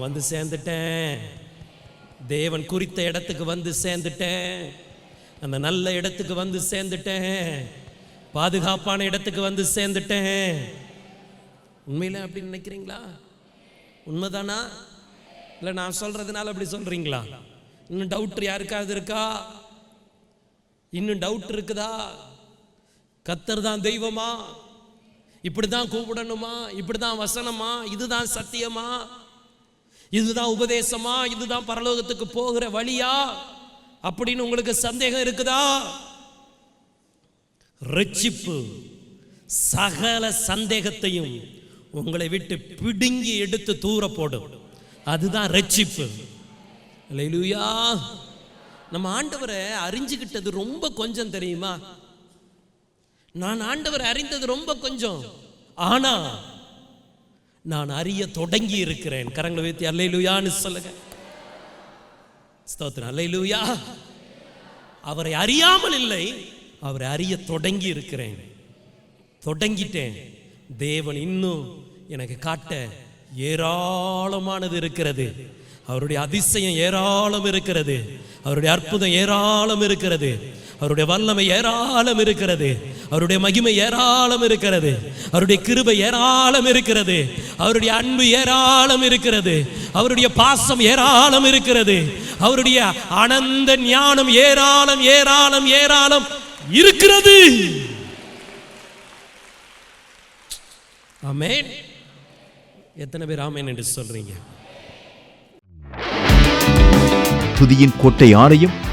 வந்து சேர்ந்துட்டேன். தேவன் குறித்த இடத்துக்கு வந்து சேர்ந்துட்டேன். அந்த நல்ல இடத்துக்கு வந்து சேர்ந்துட்டேன். பாதுகாப்பான இடத்துக்கு வந்து சேர்ந்துட்டேன். உண்மையில் அப்படி நினைக்கிறீங்களா? உண்மைதானா? இல்லை நான் சொல்கிறதுனால அப்படி சொல்கிறீங்களா இன்னும் டவுட் யாருக்காவது இருக்கா? இன்னும் டவுட் இருக்குதா? கத்தர் தான் தெய்வமா? இப்படி தான் கூப்பிடணுமா? இப்படி தான் வசனமா? இதுதான் சத்தியமா? இதுதான் உபதேசமா? இதுதான் பரலோகத்துக்கு போகிற வழியா? அப்படின்னு உங்களுக்கு சந்தேகம் இருக்குதா? ரட்சிப்பு சகல சந்தேகத்தையும் உங்களை விட்டு பிடுங்கி எடுத்து தூர போடும். அதுதான் ரட்சிப்பு. இல்லையா நம்ம ஆண்டவரை அறிஞ்சுக்கிட்டது ரொம்ப கொஞ்சம் தெரியுமா? நான் ஆண்டவரை அறிந்தது ரொம்ப கொஞ்சம். ஆனா நான் அறிய தொடங்கி இருக்கிறேன். கரங்களை வைத்து அல்லையிலுயான்னு சொல்லுங்க. ஸ்தோத்திரம். அல்லையிலுயா அவரை அறியாமல் இல்லை அவரை அறிய தொடங்கி இருக்கிறேன். தொடங்கிட்டேன். தேவன் இன்னும் எனக்கு காட்ட ஏராளமானது இருக்கிறது. அவருடைய அதிசயம் ஏராளம் இருக்கிறது. அவருடைய அற்புதம் ஏராளம் இருக்கிறது. அவருடைய வல்லமை ஏராளம் இருக்கிறது. அவருடைய மகிமை ஏராளம் இருக்கிறது. அவருடைய கிருபை ஏராளம் இருக்கிறது. அவருடைய அன்பு ஏராளம் இருக்கிறது. அவருடைய பாசம் ஏராளம் இருக்கிறது. அவருடைய அனந்த ஞானம் ஏராளம் ஏராளம் ஏராளம் இருக்கிறது. ஆமேன். எத்தனை பேர் ஆமேன் என்று சொல்றீங்க? புதியின் கோட்டை ஆலயம்